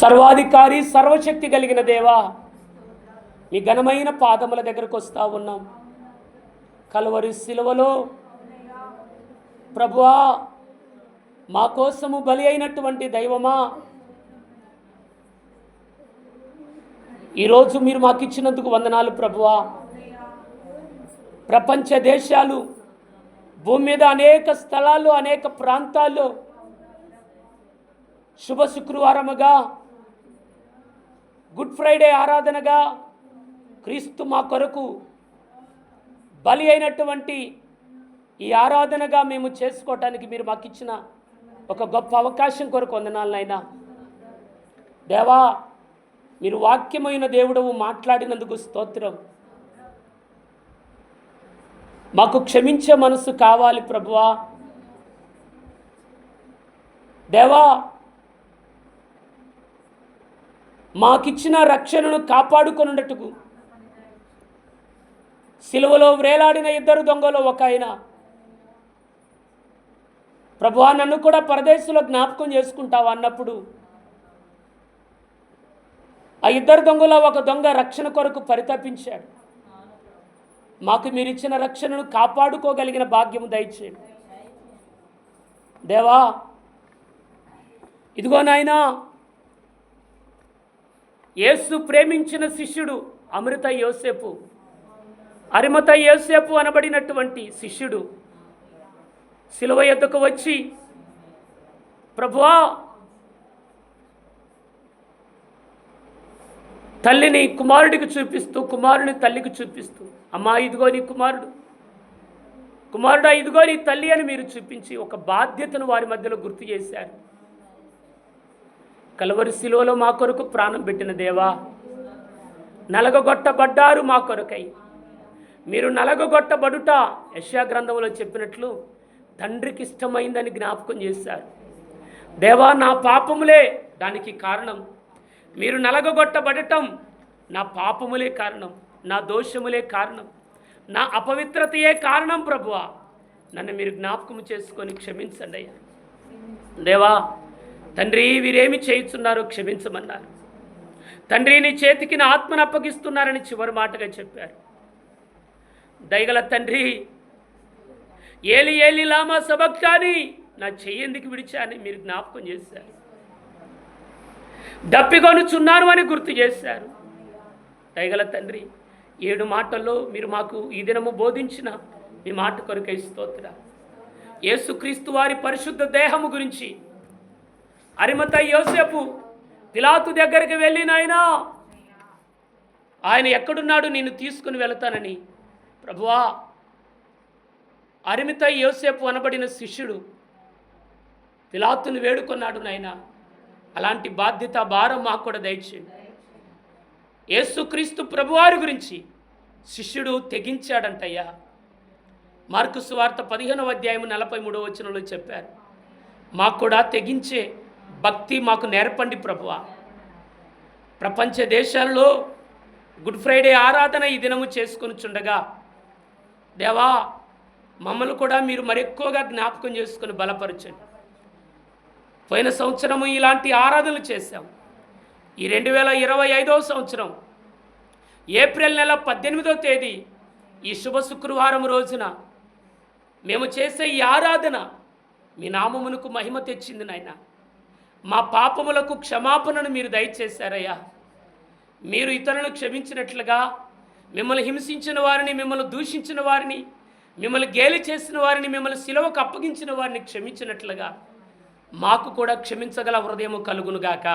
సర్వాధికారి సర్వశక్తి కలిగిన దేవా మీ ఘనమైన పాదముల దగ్గరకు వస్తా ఉన్నాం. కలవరి సిలువలో ప్రభువా మా కోసము బలి అయినటువంటి దైవమా ఈరోజు మీరు మాకు ఇచ్చినందుకు వందనాలు ప్రభువా. ప్రపంచ దేశాలు భూమి మీద అనేక స్థలాల్లో అనేక ప్రాంతాల్లో శుభ శుక్రవారముగా గుడ్ ఫ్రైడే ఆరాధనగా క్రీస్తు మా కొరకు బలి అయినటువంటి ఈ ఆరాధనగా మేము చేసుకోవటానికి మీరు మాకు ఇచ్చిన ఒక గొప్ప అవకాశం కొరకు వందనాలనైనా దేవా మీరు వాక్యమైన దేవుడవు మాట్లాడినందుకు స్తోత్రం. మాకు క్షమించే మనసు కావాలి ప్రభువా. దేవా మాకిచ్చిన రక్షణను కాపాడుకొనుటకు. సిలువలో వ్రేలాడిన ఇద్దరు దొంగలు ఒక ఆయన. ప్రభువా నన్ను కూడా పరదేశంలో జ్ఞాపకం చేసుకుంటావా అన్నప్పుడు. ఆ ఇద్దరు దొంగలో ఒక దొంగ రక్షణ కొరకు పరితపించాడు. మాకు మీరు ఇచ్చిన రక్షణను కాపాడుకోగలిగిన భాగ్యం దయచేయండి. దేవా ఇదిగో నాయనా యేసు ప్రేమించిన శిష్యుడు అమృత యోసేపు. అరిమత యోసేపు అనబడినటువంటి శిష్యుడు. శిలువ ఎద్దుకు వచ్చి ప్రభువా తల్లిని కుమారుడికి చూపిస్తూ కుమారుని తల్లికి చూపిస్తూ అమ్మా ఇదిగో నీ కుమారుడు. కుమారుడా ఇదిగో నీ తల్లి అని మీరు చూపించి ఒక బాధ్యతను వారి మధ్యలో గుర్తు చేశారు. కలవరి శిలువలో మా కొరకు ప్రాణం పెట్టిన దేవా నలగగొట్టబడ్డారు మా కొరకై. మీరు నలగగొట్టబడుట యశా గ్రంథంలో చెప్పినట్లు తండ్రికి ఇష్టమైందని జ్ఞాపకం చేశారు. దేవా నా పాపములే దానికి కారణం. మీరు నలగగొట్టబడటం నా పాపములే కారణం నా దోషములే కారణం నా అపవిత్రతయే కారణం ప్రభువా. నన్ను మీరు జ్ఞాపకం చేసుకొని క్షమించండి అయ్యా. దేవా తండ్రి వీరేమి చేయిస్తున్నారో క్షమించమన్నారు. తండ్రి నీ చేతికి నా ఆత్మను అప్పగిస్తున్నారని చివరి మాటగా చెప్పారు. దయగల తండ్రి ఏలి ఏలి లామా సబక్కాని నా చెయ్యేందుకు విడిచా అని మీరు జ్ఞాపకం చేశారు. దప్పికొనుచున్నాను అని గుర్తు చేశారు. దయగల తండ్రి ఏడు మాటల్లో మీరు మాకు ఈ దినము బోధించిన మీ మాట కొరకై స్తోత్ర యేసుక్రీస్తు వారి పరిశుద్ధ దేహము గురించి అరిమత యోసేపు పిలాతు దగ్గరికి వెళ్ళి నాయనా ఆయన ఎక్కడున్నాడు? నిన్ను తీసుకుని వెళతానని. ప్రభువా అరిమిత యోసేపు అనబడిన శిష్యుడు పిలాతును వేడుకొన్నాడు నాయన. అలాంటి బాధ్యత భారం మాకు కూడా దయచేయండి. యేసుక్రీస్తు ప్రభువారి గురించి శిష్యుడు తెగించాడంటయ్యా. మార్కు సువార్త పదిహేనవ అధ్యాయం నలభై మూడవ వచనంలో చెప్పారు. మాకు కూడా తెగించే భక్తి మాకు నేర్పండి ప్రభువ. ప్రపంచ దేశాల్లో గుడ్ ఫ్రైడే ఆరాధన ఈ దినము చేసుకొని చుండగా దేవా మమ్మల్ని కూడా మీరు మరెక్కువగా జ్ఞాపకం చేసుకొని బలపరచండి. పోయిన సంవత్సరము ఇలాంటి ఆరాధనలు చేశాం. ఈ రెండు వేల ఇరవై ఐదవ సంవత్సరం ఏప్రిల్ నెల పద్దెనిమిదవ తేదీ ఈ శుభ శుక్రవారం రోజున మేము చేసే ఈ ఆరాధన మీ నామమునకు మహిమ తెచ్చింది నాయన. మా పాపములకు క్షమాపణను మీరు దయచేశారయ్యా. మీరు ఇతరులను క్షమించినట్లుగా మిమ్మల్ని హింసించిన వారిని మిమ్మల్ని దూషించిన వారిని మిమ్మల్ని గేలి చేసిన వారిని మిమ్మల్ని శిలవకు అప్పగించిన వారిని క్షమించినట్లుగా మాకు కూడా క్షమించగల హృదయము కలుగునుగాక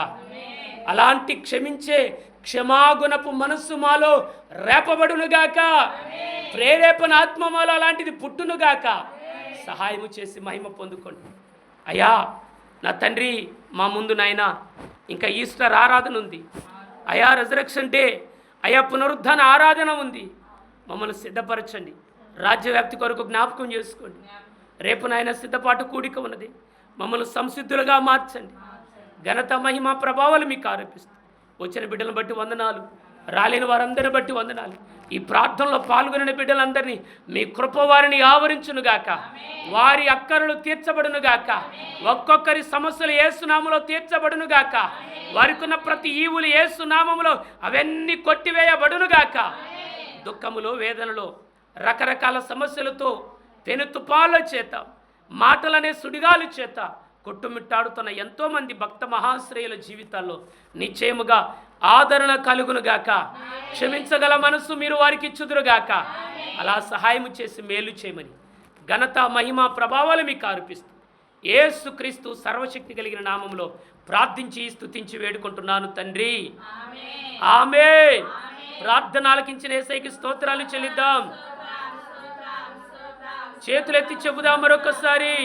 అలాంటి క్షమించే క్షమాగుణపు మనస్సు మాలో రేపబడునుగాక ప్రేరేపణ ఆత్మ మాలో అలాంటిది పుట్టునుగాక సహాయము చేసి మహిమ పొందుకోండి. అయ్యా నా తండ్రి మా ముందు నాయన ఇంకా ఈస్టర్ ఆరాధన ఉంది. అయా రెజరక్షన్ డే అయా పునరుద్ధాన ఆరాధన ఉంది. మమ్మల్ని సిద్ధపరచండి. రాజ్యవ్యాప్తి కొరకు జ్ఞాపకం చేసుకోండి. రేపు నాయన సిద్ధపాటు కూడిక ఉన్నది. మమ్మల్ని సంసిద్ధులుగా మార్చండి. ఘనత మహిమ ప్రభావాలు మీకు ఆరోపిస్తాయి వచ్చిన బిడ్డలను బట్టి వందనాలు. రాలేని వారందరిని బట్టి వందనాలు. ఈ ప్రార్థనలో పాల్గొనిన బిడ్డలందరినీ మీ కృప వారిని ఆవరించునుగాక వారి అక్కరులు తీర్చబడునుగాక ఒక్కొక్కరి సమస్యలు ఏసునామలో తీర్చబడునుగాక వారికి ఉన్న ప్రతి ఈవులు ఏసునామములో అవన్నీ కొట్టివేయబడునుగాక దుఃఖములో వేదనలో రకరకాల సమస్యలతో పెను తుపాల చేత మాటలనే సుడిగాలు చేత కొట్టుమిట్టాడుతున్న ఎంతోమంది భక్త మహాశ్రేయుల జీవితాల్లో నిశ్చయముగా ఆదరణ కలుగునుగాక క్షమించగల మనసు మీరు వారికి ఇచ్చుదురుగాక అలా సహాయం చేసి మేలు చేయమని ఘనత మహిమ ప్రభావాలు మీకు ఆరోపిస్తూ ఏసుక్రీస్తు సర్వశక్తి కలిగిన నామంలో ప్రార్థించి స్తుతించి వేడుకుంటున్నాను తండ్రి. ఆమె ప్రార్థన ఆలకించిన ఏసైకి స్తోత్రాలు చెల్లిద్దాం. చేతులెత్తి చెబుదాం మరొకసారి.